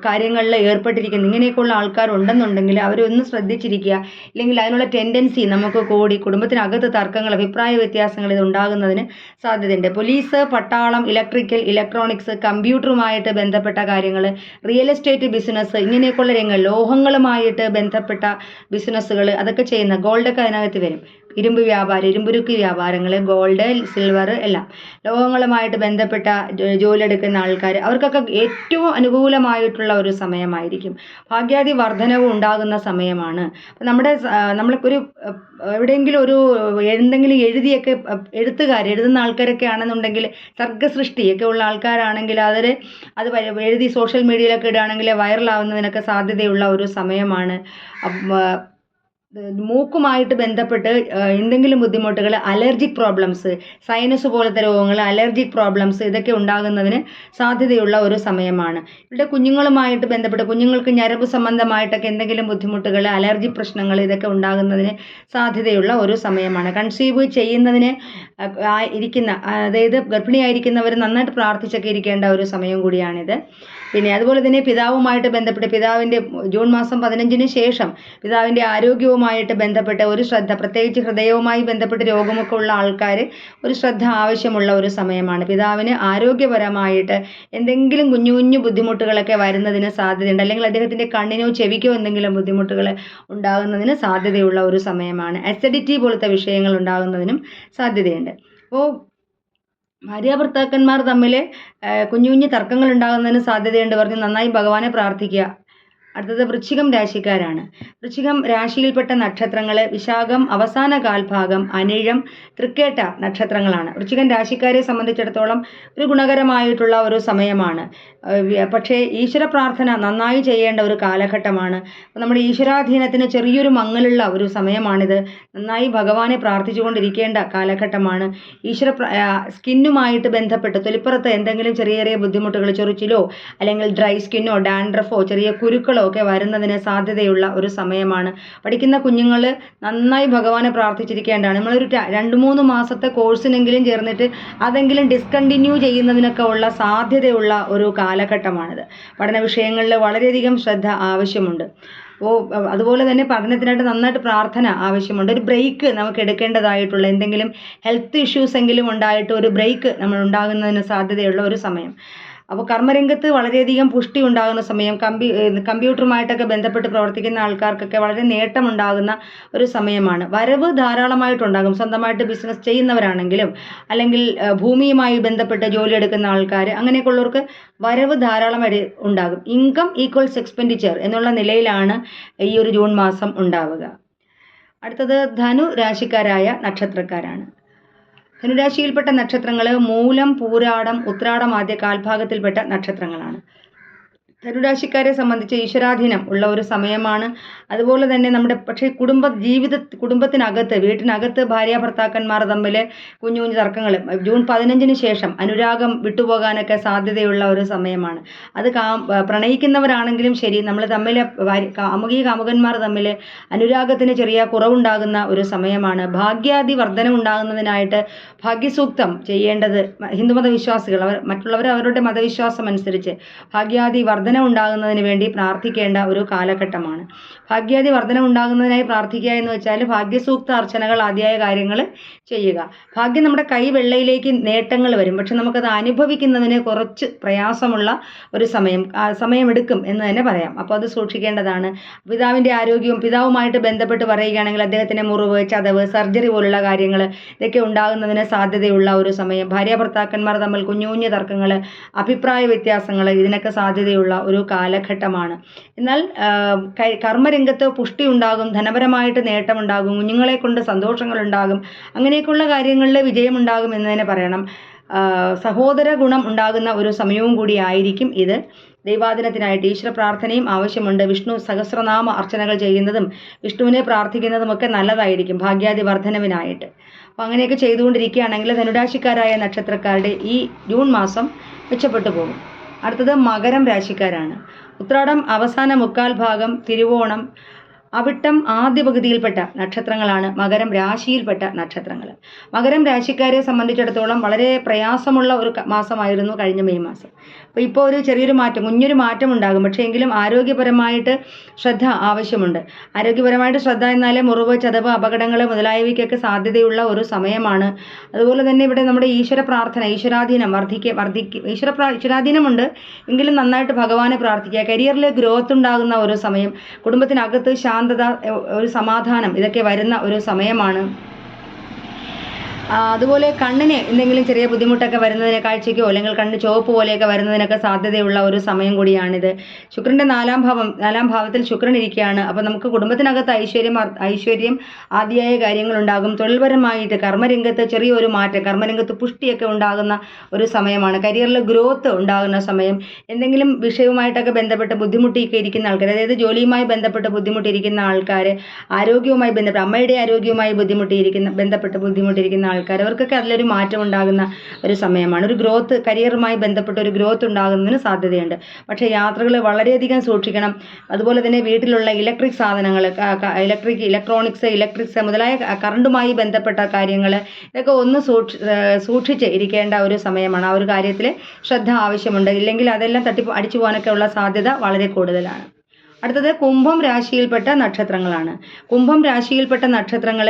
കാര്യങ്ങളിൽ ഏർപ്പെട്ടിരിക്കുന്ന ഇങ്ങനെയൊക്കെയുള്ള ആൾക്കാരുണ്ടെന്നുണ്ടെങ്കിൽ അവരൊന്ന് ശ്രദ്ധിച്ചിരിക്കുക. ഇല്ലെങ്കിൽ അതിനുള്ള ടെൻഡൻസി നമുക്ക് കൂടി കുടുംബത്തിനകത്ത് തർക്കങ്ങൾ അഭിപ്രായ വ്യത്യാസങ്ങൾ ഇത് ഉണ്ടാകുന്നതിന് സാധ്യതയുണ്ട്. പോലീസ് പട്ടാളം ഇലക്ട്രിക്കൽ ഇലക്ട്രോണിക്സ് കമ്പ്യൂട്ടറുമായിട്ട് ബന്ധപ്പെട്ട കാര്യങ്ങൾ റിയൽ എസ്റ്റേറ്റ് ബിസിനസ് ഇങ്ങനെയൊക്കെയുള്ള രംഗം ലോഹങ്ങളുമായിട്ട് ബന്ധപ്പെട്ട ബിസിനസ്സുകൾ അതൊക്കെ ചെയ്യുന്ന ഗോൾഡൊക്കെ അതിനകത്ത് വരും. ഇരുമ്പ് വ്യാപാരം ഇരുമ്പുരുക്ക് വ്യാപാരങ്ങൾ ഗോൾഡ് സിൽവർ എല്ലാം. ലോഹങ്ങളുമായിട്ട് ബന്ധപ്പെട്ട ജോ- ജോലിയെടുക്കുന്ന ആൾക്കാർ അവർക്കൊക്കെ ഏറ്റവും അനുകൂലമായിട്ടുള്ള ഒരു സമയമായിരിക്കും. ഭാഗ്യാതി വർധനവ് ഉണ്ടാകുന്ന സമയമാണ്. നമ്മുടെ നമ്മൾക്കൊരു എവിടെയെങ്കിലും ഒരു എന്തെങ്കിലും എഴുതിയൊക്കെ എഴുത്തുകാർ എഴുതുന്ന ആൾക്കാരൊക്കെ ആണെന്നുണ്ടെങ്കിൽ സർഗസൃഷ്ടിയൊക്കെ ഉള്ള ആൾക്കാരാണെങ്കിൽ അതിൽ അത് എഴുതി സോഷ്യൽ മീഡിയയിലൊക്കെ ഇടുകയാണെങ്കിൽ വൈറലാവുന്നതിനൊക്കെ സാധ്യതയുള്ള ഒരു സമയമാണ്. മൂക്കുമായിട്ട് ബന്ധപ്പെട്ട് എന്തെങ്കിലും ബുദ്ധിമുട്ടുകൾ അലർജിക് പ്രോബ്ലംസ് സൈനസ് പോലത്തെ രോഗങ്ങൾ അലർജിക് പ്രോബ്ലംസ് ഇതൊക്കെ ഉണ്ടാകുന്നതിന് സാധ്യതയുള്ള ഒരു സമയമാണ്. ഇവിടെ കുഞ്ഞുങ്ങളുമായിട്ട് ബന്ധപ്പെട്ട് കുഞ്ഞുങ്ങൾക്ക് ഞരമ്പ് സംബന്ധമായിട്ടൊക്കെ എന്തെങ്കിലും ബുദ്ധിമുട്ടുകൾ അലർജി പ്രശ്നങ്ങൾ ഇതൊക്കെ ഉണ്ടാകുന്നതിന് സാധ്യതയുള്ള ഒരു സമയമാണ്. കൺസീവ് ചെയ്യുന്നതിന് ഇരിക്കുന്ന അതായത് ഗർഭിണിയായിരിക്കുന്നവർ നന്നായിട്ട് പ്രാർത്ഥിച്ചൊക്കെ ഇരിക്കേണ്ട ഒരു സമയം കൂടിയാണിത്. പിന്നെ അതുപോലെ തന്നെ പിതാവുമായിട്ട് ബന്ധപ്പെട്ട് പിതാവിന്റെ ജൂൺ മാസം പതിനഞ്ചിന് ശേഷം പിതാവിന്റെ ആരോഗ്യവുമായിട്ട് ബന്ധപ്പെട്ട് ഒരു ശ്രദ്ധ പ്രത്യേകിച്ച് ഹൃദയവുമായി ബന്ധപ്പെട്ട് രോഗമൊക്കെ ഉള്ള ആൾക്കാർ ഒരു ശ്രദ്ധ ആവശ്യമുള്ള ഒരു സമയമാണ്. പിതാവിന് ആരോഗ്യപരമായിട്ട് എന്തെങ്കിലും കുഞ്ഞു കുഞ്ഞു ബുദ്ധിമുട്ടുകളൊക്കെ വരുന്നതിന് സാധ്യതയുണ്ട്. അല്ലെങ്കിൽ അദ്ദേഹത്തിന്റെ കണ്ണിനോ ചെവിക്കോ എന്തെങ്കിലും ബുദ്ധിമുട്ടുകൾ ഉണ്ടാകുന്നതിന് സാധ്യതയുള്ള ഒരു സമയമാണ്. അസിഡിറ്റി പോലത്തെ വിഷയങ്ങൾ ഉണ്ടാകുന്നതിനും സാധ്യതയുണ്ട്. അപ്പോൾ ഭാര്യ ഭർത്താക്കന്മാർ തമ്മിൽ കുഞ്ഞു കുഞ്ഞു തർക്കങ്ങൾ ഉണ്ടാകുന്നതിന് സാധ്യതയുണ്ട് പറഞ്ഞ് നന്നായി ഭഗവാനെ പ്രാർത്ഥിക്കുക. അടുത്തത് വൃശ്ചികം രാശിക്കാരാണ്. വൃശ്ചികം രാശിയിൽപ്പെട്ട നക്ഷത്രങ്ങൾ വിശാഖം അവസാന കാൽഭാഗം അനിഴം തൃക്കേട്ട നക്ഷത്രങ്ങളാണ്. വൃശ്ചികം രാശിക്കാരെ സംബന്ധിച്ചിടത്തോളം ഒരു ഗുണകരമായിട്ടുള്ള ഒരു സമയമാണ്. പക്ഷേ ഈശ്വര പ്രാർത്ഥന നന്നായി ചെയ്യേണ്ട ഒരു കാലഘട്ടമാണ്. നമ്മുടെ ഈശ്വരാധീനത്തിന് ചെറിയൊരു മങ്ങലുള്ള ഒരു സമയമാണിത്. നന്നായി ഭഗവാനെ പ്രാർത്ഥിച്ചുകൊണ്ടിരിക്കേണ്ട കാലഘട്ടമാണ്. ഈശ്വര സ്കിന്നുമായിട്ട് ബന്ധപ്പെട്ട് തൊലിപ്പുറത്ത് എന്തെങ്കിലും ചെറിയ ചെറിയ ബുദ്ധിമുട്ടുകൾ ചൊറിച്ചിലോ അല്ലെങ്കിൽ ഡ്രൈ സ്കിന്നോ ഡാൻഡ്രഫോ ചെറിയ കുരുക്കളോ ഒക്കെ വരുന്നതിന് സാധ്യതയുള്ള ഒരു സമയമാണ്. പഠിക്കുന്ന കുഞ്ഞുങ്ങൾ നന്നായി ഭഗവാനെ പ്രാർത്ഥിച്ചിരിക്കേണ്ടതാണ്. നമ്മളൊരു രണ്ട് മൂന്ന് മാസത്തെ കോഴ്സിനെങ്കിലും ചേർന്നിട്ട് അതെങ്കിലും ഡിസ്കണ്ടിന്യൂ ചെയ്യുന്നതിനൊക്കെ ഉള്ള സാധ്യതയുള്ള ഒരു കാലഘട്ടമാണിത്. പഠന വിഷയങ്ങളിൽ വളരെയധികം ശ്രദ്ധ ആവശ്യമുണ്ട്. ഓ അതുപോലെ തന്നെ പഠനത്തിനായിട്ട് നന്നായിട്ട് പ്രാർത്ഥന ആവശ്യമുണ്ട്. ഒരു ബ്രേക്ക് നമുക്ക് എടുക്കേണ്ടതായിട്ടുള്ള എന്തെങ്കിലും ഹെൽത്ത് ഇഷ്യൂസ് എങ്കിലും ഉണ്ടായിട്ട് ഒരു ബ്രേക്ക് നമ്മൾ ഉണ്ടാകുന്നതിന് സാധ്യതയുള്ള ഒരു സമയം. അപ്പോൾ കർമ്മരംഗത്ത് വളരെയധികം പുഷ്ടി ഉണ്ടാകുന്ന സമയം കമ്പി കമ്പ്യൂട്ടറുമായിട്ടൊക്കെ ബന്ധപ്പെട്ട് പ്രവർത്തിക്കുന്ന ആൾക്കാർക്കൊക്കെ വളരെ നേട്ടമുണ്ടാകുന്ന ഒരു സമയമാണ്. വരവ് ധാരാളമായിട്ടുണ്ടാകും. സ്വന്തമായിട്ട് ബിസിനസ് ചെയ്യുന്നവരാണെങ്കിലും അല്ലെങ്കിൽ ഭൂമിയുമായി ബന്ധപ്പെട്ട് ജോലി എടുക്കുന്ന ആൾക്കാർ അങ്ങനെയൊക്കെയുള്ളവർക്ക് വരവ് ധാരാളമായിട്ട് ഉണ്ടാകും. ഇൻകം ഈക്വൽസ് എക്സ്പെൻഡിച്ചർ എന്നുള്ള നിലയിലാണ് ഈ ഒരു ജൂൺ മാസം ഉണ്ടാവുക. അടുത്തത് ധനു രാശിക്കാരായ നക്ഷത്രക്കാരാണ്. ധനുരാശിയിൽപ്പെട്ട നക്ഷത്രങ്ങൾ മൂലം പൂരാടം ഉത്രാടം ആദ്യ കാൽഭാഗത്തിൽപ്പെട്ട നക്ഷത്രങ്ങളാണ്. ധനുരാശിക്കാരെ സംബന്ധിച്ച് ഈശ്വരാധീനം ഉള്ള ഒരു സമയമാണ്. അതുപോലെ തന്നെ നമ്മുടെ പക്ഷേ കുടുംബ ജീവിത കുടുംബത്തിനകത്ത് വീട്ടിനകത്ത് ഭാര്യ ഭർത്താക്കന്മാർ തമ്മിൽ കുഞ്ഞു കുഞ്ഞു തർക്കങ്ങൾ ജൂൺ പതിനഞ്ചിന് ശേഷം അനുരാഗം വിട്ടുപോകാനൊക്കെ സാധ്യതയുള്ള ഒരു സമയമാണ്. അത് കാ പ്രണയിക്കുന്നവരാണെങ്കിലും ശരി നമ്മൾ തമ്മിൽ കാമുകി കാമുകന്മാർ തമ്മിൽ അനുരാഗത്തിന് ചെറിയ കുറവുണ്ടാകുന്ന ഒരു സമയമാണ്. ഭാഗ്യാദി വർധനം ഉണ്ടാകുന്നതിനായിട്ട് ഭാഗ്യസൂക്തം ചെയ്യേണ്ടത് ഹിന്ദുമത വിശ്വാസികൾ അവർ മറ്റുള്ളവർ അവരുടെ മതവിശ്വാസം അനുസരിച്ച് ഭാഗ്യാദി വർധനം ഉണ്ടാകുന്നതിന് വേണ്ടി പ്രാർത്ഥിക്കേണ്ട ഒരു കാലഘട്ടമാണ്. ഭാഗ്യാദി വർധനം ഉണ്ടാകുന്നതിനായി പ്രാർത്ഥിക്കുക എന്ന് വെച്ചാൽ ഭാഗ്യസൂക്ത അർച്ചനകൾ ആദ്യമായ കാര്യങ്ങൾ ചെയ്യുക. ഭാഗ്യം നമ്മുടെ കൈ വെള്ളയിലേക്ക് നേട്ടങ്ങൾ വരും. പക്ഷെ നമുക്കത് അനുഭവിക്കുന്നതിന് കുറച്ച് പ്രയാസമുള്ള ഒരു സമയം സമയമെടുക്കും എന്ന് തന്നെ പറയാം. അപ്പോൾ അത് സൂക്ഷിക്കേണ്ടതാണ്. പിതാവിന്റെ ആരോഗ്യവും പിതാവുമായിട്ട് ബന്ധപ്പെട്ട് പറയുകയാണെങ്കിൽ അദ്ദേഹത്തിന് മുറിവ് ചതവ് സർജറി പോലുള്ള കാര്യങ്ങൾ ഇതൊക്കെ ഉണ്ടാകുന്നതിന് സാധ്യതയുള്ള ഒരു സമയം. ഭാര്യ ഭർത്താക്കന്മാർ തമ്മിൽ കുഞ്ഞു കുഞ്ഞു തർക്കങ്ങൾ അഭിപ്രായ വ്യത്യാസങ്ങൾ ഇതിനൊക്കെ സാധ്യതയുള്ള ഒരു കാലഘട്ടമാണ്. എന്നാൽ കർമ്മരംഗത്ത് പുഷ്ടി ഉണ്ടാകും ധനപരമായിട്ട് നേട്ടമുണ്ടാകും കുഞ്ഞുങ്ങളെ കൊണ്ട് സന്തോഷങ്ങളുണ്ടാകും അങ്ങനെയൊക്കെയുള്ള കാര്യങ്ങളിൽ വിജയമുണ്ടാകും എന്ന് തന്നെ പറയണം. സഹോദര ഗുണം ഉണ്ടാകുന്ന ഒരു സമയവും കൂടി ആയിരിക്കും ഇത്. ദൈവാദിനത്തിനായിട്ട് ഈശ്വര പ്രാർത്ഥനയും ആവശ്യമുണ്ട്. വിഷ്ണു സഹസ്രനാമ അർച്ചനകൾ ചെയ്യുന്നതും വിഷ്ണുവിനെ പ്രാർത്ഥിക്കുന്നതും ഒക്കെ നല്ലതായിരിക്കും ഭാഗ്യാദി വർധനവിനായിട്ട് അപ്പോൾ അങ്ങനെയൊക്കെ ചെയ്തുകൊണ്ടിരിക്കുകയാണെങ്കിൽ ധനുരാശിക്കാരായ നക്ഷത്രക്കാരുടെ ഈ ജൂൺ മാസം മെച്ചപ്പെട്ടു പോകും. അടുത്തത് മകരം രാശിക്കാരാണ്. ഉത്രാടം അവസാന മുക്കാൽ ഭാഗം തിരുവോണം അവിട്ടം ആദ്യ പകുതിയിൽപ്പെട്ട നക്ഷത്രങ്ങളാണ്. മകരം രാശിയിൽപ്പെട്ട നക്ഷത്രങ്ങൾ മകരം രാശിക്കാരെ സംബന്ധിച്ചിടത്തോളം വളരെ പ്രയാസമുള്ള ഒരു മാസമായിരുന്നു കഴിഞ്ഞ മെയ് മാസം. ഇപ്പോൾ ഒരു ചെറിയൊരു മാറ്റം കുഞ്ഞൊരു മാറ്റം ഉണ്ടാകും. പക്ഷേ എങ്കിലും ആരോഗ്യപരമായിട്ട് ശ്രദ്ധ ആവശ്യമുണ്ട്. ആരോഗ്യപരമായിട്ട് ശ്രദ്ധ എന്നാലേ മുറിവ് ചതവ് അപകടങ്ങൾ മുതലായവയ്ക്കൊക്കെ സാധ്യതയുള്ള ഒരു സമയമാണ്. അതുപോലെ തന്നെ ഇവിടെ നമ്മുടെ ഈശ്വര പ്രാർത്ഥന ഈശ്വരാധീനം വർദ്ധിക്കുക വർദ്ധിക്കുക ഈശ്വര പ്രാ ഈശ്വരാധീനമുണ്ട്. എങ്കിലും നന്നായിട്ട് ഭഗവാനെ പ്രാർത്ഥിക്കുക കരിയറിൽ ഗ്രോത്ത് ഉണ്ടാകുന്ന ഒരു സമയം കുടുംബത്തിനകത്ത് ശാന്തത ഒരു സമാധാനം ഇതൊക്കെ വരുന്ന ഒരു സമയമാണ്. അതുപോലെ കണ്ണിന് എന്തെങ്കിലും ചെറിയ ബുദ്ധിമുട്ടൊക്കെ വരുന്നതിന് കാഴ്ചയ്ക്കോ അല്ലെങ്കിൽ കണ്ണ് ചുവപ്പ് പോലെയൊക്കെ വരുന്നതിനൊക്കെ സാധ്യതയുള്ള ഒരു സമയം കൂടിയാണിത്. ശുക്രന്റെ നാലാം ഭാവം നാലാം ഭാവത്തിൽ ശുക്രൻ ഇരിക്കുകയാണ്. അപ്പോൾ നമുക്ക് കുടുംബത്തിനകത്ത് ഐശ്വര്യം ഐശ്വര്യം ആദ്യമായ കാര്യങ്ങളുണ്ടാകും. തൊഴിൽപരമായിട്ട് കർമ്മരംഗത്ത് ചെറിയൊരു മാറ്റം കർമ്മരംഗത്ത് പുഷ്ടിയൊക്കെ ഉണ്ടാകുന്ന ഒരു സമയമാണ്. കരിയറിൽ ഗ്രോത്ത് ഉണ്ടാകുന്ന സമയം. എന്തെങ്കിലും വിഷയവുമായിട്ടൊക്കെ ബന്ധപ്പെട്ട് ബുദ്ധിമുട്ടിയൊക്കെ ഇരിക്കുന്ന ആൾക്കാർ അതായത് ജോലിയുമായി ബന്ധപ്പെട്ട് ബുദ്ധിമുട്ടിയിരിക്കുന്ന ആൾക്കാർ ആരോഗ്യവുമായി ബന്ധപ്പെട്ട് അമ്മയുടെ ആരോഗ്യവുമായി ബുദ്ധിമുട്ടിയിരിക്കുന്ന ബന്ധപ്പെട്ട് ബുദ്ധിമുട്ടിയിരിക്കുന്ന ആൾക്കാർ അവർക്കൊക്കെ അതിലൊരു മാറ്റം ഉണ്ടാകുന്ന ഒരു സമയമാണ്. ഒരു ഗ്രോത്ത് കരിയറുമായി ബന്ധപ്പെട്ട ഒരു ഗ്രോത്ത് ഉണ്ടാകുന്നതിന് സാധ്യതയുണ്ട്. പക്ഷേ യാത്രകൾ വളരെയധികം സൂക്ഷിക്കണം. അതുപോലെ തന്നെ വീട്ടിലുള്ള ഇലക്ട്രിക് സാധനങ്ങൾ ഇലക്ട്രിക് ഇലക്ട്രോണിക്സ് ഇലക്ട്രിക്സ് മുതലായ കറണ്ടുമായി ബന്ധപ്പെട്ട കാര്യങ്ങൾ ഇതൊക്കെ ഒന്ന് സൂക്ഷി സൂക്ഷിച്ച് ഇരിക്കേണ്ട ഒരു സമയമാണ്. ആ ഒരു കാര്യത്തിൽ ശ്രദ്ധ ആവശ്യമുണ്ട്. ഇല്ലെങ്കിൽ അതെല്ലാം തട്ടി അടിച്ചു പോകാനൊക്കെ ഉള്ള സാധ്യത വളരെ കൂടുതലാണ്. അടുത്തത് കുംഭം രാശിയിൽപ്പെട്ട നക്ഷത്രങ്ങളാണ്. കുംഭം രാശിയിൽപ്പെട്ട നക്ഷത്രങ്ങൾ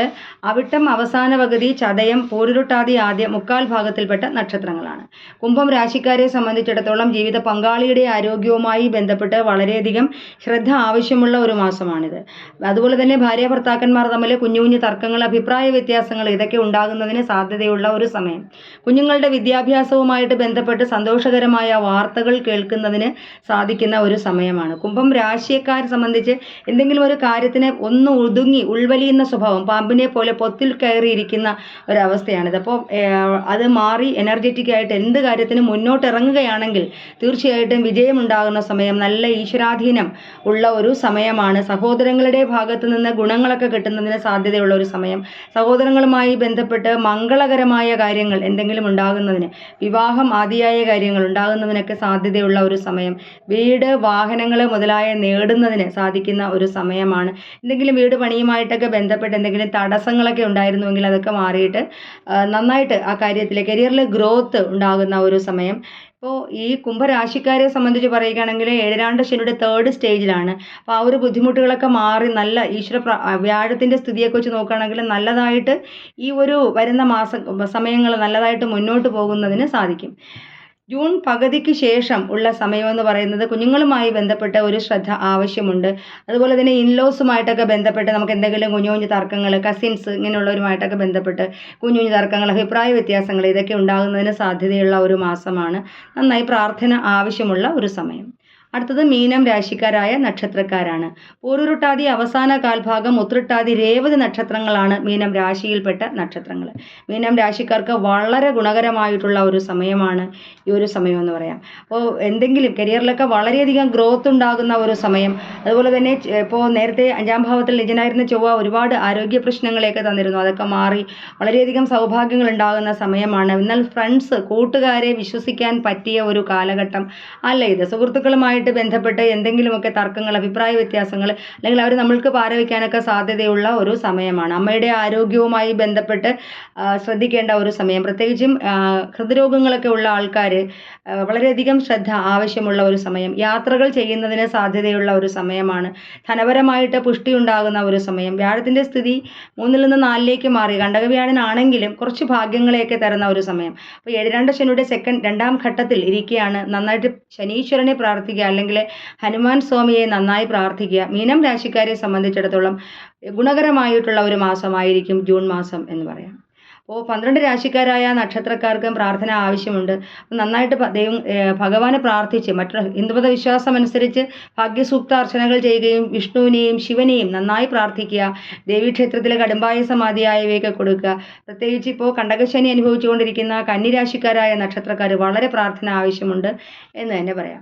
അവിട്ടം അവസാന പകുതി ചതയം പൂരുരുട്ടാതി ആദ്യ മുക്കാൽ ഭാഗത്തിൽപ്പെട്ട നക്ഷത്രങ്ങളാണ്. കുംഭം രാശിക്കാരെ സംബന്ധിച്ചിടത്തോളം ജീവിത പങ്കാളിയുടെ ആരോഗ്യവുമായി ബന്ധപ്പെട്ട് വളരെയധികം ശ്രദ്ധ ആവശ്യമുള്ള ഒരു മാസമാണിത്. അതുപോലെ തന്നെ ഭാര്യ ഭർത്താക്കന്മാർ തമ്മിൽ കുഞ്ഞു കുഞ്ഞു തർക്കങ്ങൾ അഭിപ്രായ വ്യത്യാസങ്ങൾ ഇതൊക്കെ ഉണ്ടാകുന്നതിന് സാധ്യതയുള്ള ഒരു സമയം. കുഞ്ഞുങ്ങളുടെ വിദ്യാഭ്യാസവുമായിട്ട് ബന്ധപ്പെട്ട് സന്തോഷകരമായ വാർത്തകൾ കേൾക്കുന്നതിന് സാധിക്കുന്ന ഒരു സമയമാണ്. കുംഭം രാശിയക്കാരെ സംബന്ധിച്ച് എന്തെങ്കിലും ഒരു കാര്യത്തിന് ഒന്ന് ഒതുങ്ങി ഉൾവലിയുന്ന സ്വഭാവം പാമ്പിനെ പോലെ പൊത്തിൽ കയറിയിരിക്കുന്ന ഒരവസ്ഥയാണിത്. അപ്പോൾ അത് മാറി എനർജറ്റിക് ആയിട്ട് എന്ത് കാര്യത്തിനും മുന്നോട്ട് ഇറങ്ങുകയാണെങ്കിൽ തീർച്ചയായിട്ടും വിജയമുണ്ടാകുന്ന സമയം നല്ല ഈശ്വരാധീനം ഉള്ള ഒരു സമയമാണ്. സഹോദരങ്ങളുടെ ഭാഗത്ത് നിന്ന് ഗുണങ്ങളൊക്കെ കിട്ടുന്നതിന് സാധ്യതയുള്ള ഒരു സമയം. സഹോദരങ്ങളുമായി ബന്ധപ്പെട്ട് മംഗളകരമായ കാര്യങ്ങൾ എന്തെങ്കിലും ഉണ്ടാകുന്നതിന്. വിവാഹം ആദിയായ കാര്യങ്ങൾ ഉണ്ടാകുന്നതിനൊക്കെ സാധ്യതയുള്ള ഒരു സമയം. വീട് വാഹനങ്ങൾ മുതലായ നേടുന്നതിന് സാധിക്കുന്ന ഒരു സമയമാണ്. എന്തെങ്കിലും വീട് പണിയുമായിട്ടൊക്കെ ബന്ധപ്പെട്ട് എന്തെങ്കിലും തടസ്സങ്ങളൊക്കെ ഉണ്ടായിരുന്നുവെങ്കിൽ അതൊക്കെ മാറിയിട്ട് നന്നായിട്ട് ആ കാര്യത്തിൽ കരിയറിൽ ഗ്രോത്ത് ഉണ്ടാകുന്ന ഒരു സമയം. ഇപ്പോൾ ഈ കുംഭരാശിക്കാരെ സംബന്ധിച്ച് പറയുകയാണെങ്കിൽ ഏഴരാണ്ട് ശനിയുടെ തേർഡ് സ്റ്റേജിലാണ് അപ്പോൾ ആ ഒരു ബുദ്ധിമുട്ടുകളൊക്കെ മാറി നല്ല ഈശ്വര വ്യാഴത്തിന്റെ സ്ഥിതിയൊക്കെ വെച്ച് നോക്കുകയാണെങ്കിൽ നല്ലതായിട്ട് ഈ ഒരു വരുന്ന മാസ സമയങ്ങൾ നല്ലതായിട്ട് മുന്നോട്ട് പോകുന്നതിന് സാധിക്കും. ജൂൺ പകുതിക്ക് ശേഷം ഉള്ള സമയമെന്ന് പറയുന്നത് കുഞ്ഞുങ്ങളുമായി ബന്ധപ്പെട്ട ഒരു ശ്രദ്ധ ആവശ്യമുണ്ട്. അതുപോലെ തന്നെ ഇൻലോസുമായിട്ടൊക്കെ ബന്ധപ്പെട്ട് നമുക്ക് എന്തെങ്കിലും കുഞ്ഞു കുഞ്ഞു തർക്കങ്ങൾ കസിൻസ് ഇങ്ങനെയുള്ളവരുമായിട്ടൊക്കെ ബന്ധപ്പെട്ട് കുഞ്ഞു കുഞ്ഞു തർക്കങ്ങൾ അഭിപ്രായ വ്യത്യാസങ്ങൾ ഇതൊക്കെ ഉണ്ടാകുന്നതിന് സാധ്യതയുള്ള ഒരു മാസമാണ്. നന്നായി പ്രാർത്ഥന ആവശ്യമുള്ള ഒരു സമയം. അടുത്തത് മീനം രാശിക്കാരായ നക്ഷത്രക്കാരാണ്. പൂരുരുട്ടാതി അവസാന കാൽഭാഗം ഉത്രട്ടാതി രേവതി നക്ഷത്രങ്ങളാണ് മീനം രാശിയിൽപ്പെട്ട നക്ഷത്രങ്ങൾ മീനം രാശിക്കാർക്ക് വളരെ ഗുണകരമായിട്ടുള്ള ഒരു സമയമാണ് ഈ ഒരു സമയം എന്ന് പറയാം. അപ്പോൾ എന്തെങ്കിലും കരിയറിലൊക്കെ വളരെയധികം ഗ്രോത്ത് ഉണ്ടാകുന്ന ഒരു സമയം. അതുപോലെ തന്നെ ഇപ്പോൾ നേരത്തെ അഞ്ചാം ഭാവത്തിൽ നിജനായിരുന്ന ചൊവ്വ ഒരുപാട് ആരോഗ്യ പ്രശ്നങ്ങളെയൊക്കെ തന്നിരുന്നു. അതൊക്കെ മാറി വളരെയധികം സൗഭാഗ്യങ്ങൾ ഉണ്ടാകുന്ന സമയമാണ്. എന്നാൽ ഫ്രണ്ട്സ് കൂട്ടുകാരെ വിശ്വസിക്കാൻ പറ്റിയ ഒരു കാലഘട്ടം. അല്ല ഇത്? സുഹൃത്തുക്കളുമായിട്ട് ബന്ധപ്പെട്ട് എന്തെങ്കിലുമൊക്കെ തർക്കങ്ങൾ അഭിപ്രായ വ്യത്യാസങ്ങൾ അല്ലെങ്കിൽ അവർ നമ്മൾക്ക് പാരവയ്ക്കാനൊക്കെ സാധ്യതയുള്ള ഒരു സമയമാണ്. അമ്മയുടെ ആരോഗ്യവുമായി ബന്ധപ്പെട്ട് ശ്രദ്ധിക്കേണ്ട ഒരു സമയം. പ്രത്യേകിച്ചും ഹൃദ്രോഗങ്ങളൊക്കെ ഉള്ള ആൾക്കാർ വളരെയധികം ശ്രദ്ധ ആവശ്യമുള്ള ഒരു സമയം. യാത്രകൾ ചെയ്യുന്നതിന് സാധ്യതയുള്ള ഒരു സമയമാണ്. ധനപരമായിട്ട് പുഷ്ടി ഉണ്ടാകുന്ന ഒരു സമയം. വ്യാഴത്തിന്റെ സ്ഥിതി മൂന്നിൽ നിന്ന് നാലിലേക്ക് മാറി. കണ്ടകവ്യാഴനാണെങ്കിലും കുറച്ച് ഭാഗ്യങ്ങളെയൊക്കെ തരുന്ന ഒരു സമയം. അപ്പോൾ ഏഴ് രണ്ട് ശനിയുടെ സെക്കൻഡ് രണ്ടാം ഘട്ടത്തിൽ ഇരിക്കുകയാണ് നന്നായിട്ട് ശനീശ്വരനെ പ്രാർത്ഥിക്കുക അല്ലെങ്കിൽ ഹനുമാൻ സ്വാമിയെ നന്നായി പ്രാർത്ഥിക്കുക. മീനം രാശിക്കാരെ സംബന്ധിച്ചിടത്തോളം ഗുണകരമായിട്ടുള്ള ഒരു മാസമായിരിക്കും ജൂൺ മാസം എന്ന് പറയാം. അപ്പോൾ പന്ത്രണ്ട് രാശിക്കാരായ നക്ഷത്രക്കാർക്കും പ്രാർത്ഥന ആവശ്യമുണ്ട്. നന്നായിട്ട് ദൈവം ഭഗവാനെ പ്രാർത്ഥിച്ച് മറ്റു ഹിന്ദുമത വിശ്വാസം അനുസരിച്ച് ഭാഗ്യസൂക്ത അർച്ചനകൾ ചെയ്യുകയും വിഷ്ണുവിനെയും ശിവനെയും നന്നായി പ്രാർത്ഥിക്കുക. ദേവീക്ഷേത്രത്തിലെ കടുംബായ സമാധിയായവയൊക്കെ കൊടുക്കുക. പ്രത്യേകിച്ച് ഇപ്പോൾ കണ്ടകശനി അനുഭവിച്ചുകൊണ്ടിരിക്കുന്ന കന്നിരാശിക്കാരായ നക്ഷത്രക്കാർ വളരെ പ്രാർത്ഥന ആവശ്യമുണ്ട് എന്ന് തന്നെ പറയാം.